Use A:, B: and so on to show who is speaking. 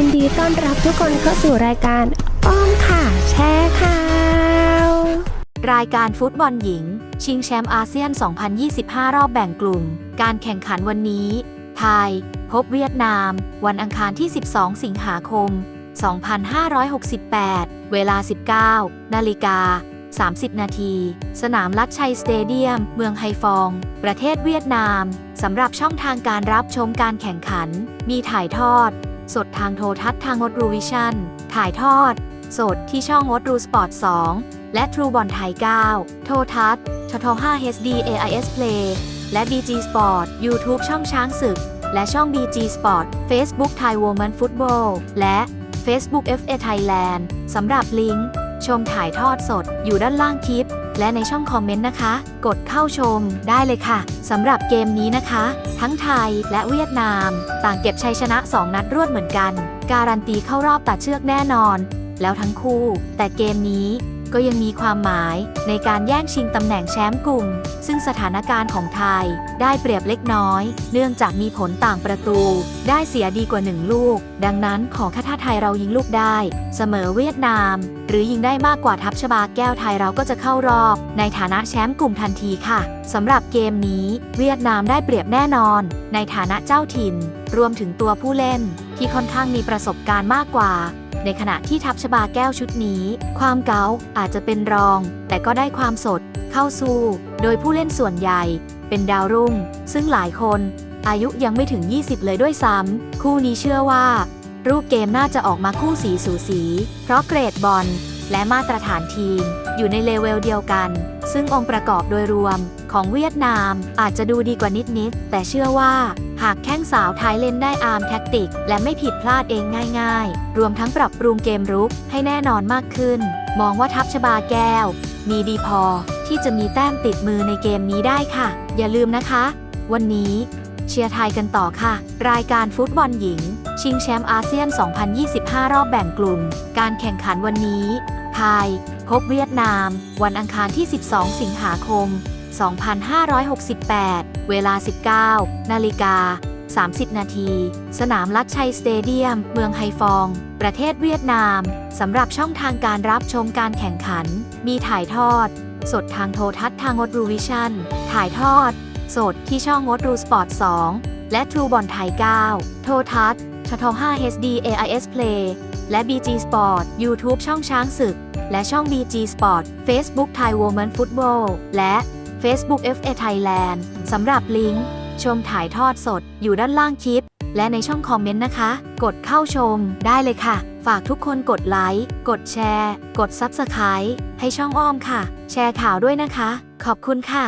A: ินดีต้อนรับทุกคนเข้าสู่รายการ อ้อมค่ะแชร์ข่าว
B: รายการฟุตบอลหญิง ชิงแชมป์อาเซียน 2025 รอบแบ่งกลุ่ม การแข่งขันวันนี้ ไทย พบเวียดนาม วันอังคารที่ 12 สิงหาคม 2568 เวลา 19 นาฬิกา30 นาที สนามลัดชัยสเตเดียม เมืองไฮฟอง ประเทศเวียดนาม สำหรับช่องทางการรับชมการแข่งขัน มีถ่ายทอด สดทางโทรทัศน์ทางงดรูวิชั่น ถ่ายทอด สดที่ช่องงดรูสปอร์ต 2 และทรูบอลไทย 9 โทรทัศน์ชท5 HD AIS Play และ BG Sport YouTube ช่องช้างศึก และช่อง BG Sport Facebook Thai Women Football และ Facebook FA Thailand สำหรับลิงก์ ชมถ่ายทอดสดอยู่ด้านล่างคลิป และในช่องคอมเมนต์นะคะ กดเข้าชมได้เลยค่ะสำหรับเกมนี้นะคะ ทั้งไทยและเวียดนาม ต่างเก็บชัยชนะ 2 นัดรวดเหมือนกัน การันตีเข้ารอบตัดเชือกแน่นอน แล้วทั้งคู่ แต่เกมนี้ก็ยังมีความหมายในการแย่งชิงตำแหน่งแชมป์กลุ่ม ซึ่งสถานการณ์ของไทยได้เปรียบเล็กน้อย เนื่องจากมีผลต่างประตู ได้เสียดีกว่าหนึ่งลูก ดังนั้นขอแค่ถ้าไทยเรายิงลูกได้ เสมอเวียดนาม หรือยิงได้มากกว่าทัพชบาแก้วไทยเราก็จะเข้ารอบ ในฐานะแชมป์กลุ่มทันทีค่ะสำหรับเกมนี้ เวียดนามได้เปรียบแน่นอน ในฐานะเจ้าถิ่น รวมถึงตัวผู้เล่น ที่ค่อนข้างมีประสบการณ์มากกว่า ในขณะที่ทับชบาแก้วชุดนี้ ความเก๋าอาจจะเป็นรอง แต่ก็ได้ความสดเข้าสู้ โดยผู้เล่นส่วนใหญ่ เป็นดาวรุ่ง ซึ่งหลายคน อายุยังไม่ถึง 20 เลยด้วยซ้ำคู่นี้เชื่อว่า รูปเกมน่าจะออกมาคู่สีสูสี เพราะเกรดบอล และมาตรฐานทีม อยู่ในเลเวลเดียวกัน ซึ่งองค์ประกอบโดยรวมของเวียดนามอาจจะดูดีกว่านิดๆแต่เชื่อว่าหากแข้งสาวไทยเล่นได้อาร์มแท็กติก และไม่ผิดพลาดเองง่ายๆ รวมทั้งปรับปรุงเกมรุกให้แน่นอนมากขึ้น มองว่าทัพชบาแก้ว มีดีพอที่จะมีแต้มติดมือในเกมนี้ได้ค่ะ อย่าลืมนะคะ วันนี้เชียร์ไทยกันต่อค่ะ รายการฟุตบอลหญิง ชิงแชมป์อาเซียน 2025 รอบแบ่งกลุ่ม การแข่งขันวันนี้ ทย พบเวียดนาม วันอังคารที่ 12 สิงหาคม 2568 เวลา 19 นาฬิกา30 นาที สนามลัดชัยสเตเดียม เมืองไฮฟอง ประเทศเวียดนาม สำหรับช่องทางการรับชมการแข่งขัน มีถ่ายทอด สดทางโทรทัศน์ทางงดรูวิชั่น ถ่ายทอด สดที่ช่องงดรูสปอร์ต 2 และทรูบอลไทย 9 โทรทัศน์ชท5 HD AIS Play และ BG Sport YouTube ช่องช้างศึก และช่อง BG Sport Facebook Thai Women Football และ Facebook FA Thailand สำหรับลิงก์ ชมถ่ายทอดสดอยู่ด้านล่างคลิป และในช่องคอมเมนต์นะคะ กดเข้าชมได้เลยค่ะ ฝากทุกคนกดไลค์ กดแชร์ กด Subscribe ให้ช่องอ้อมค่ะ แชร์ข่าวด้วยนะคะ ขอบคุณค่ะ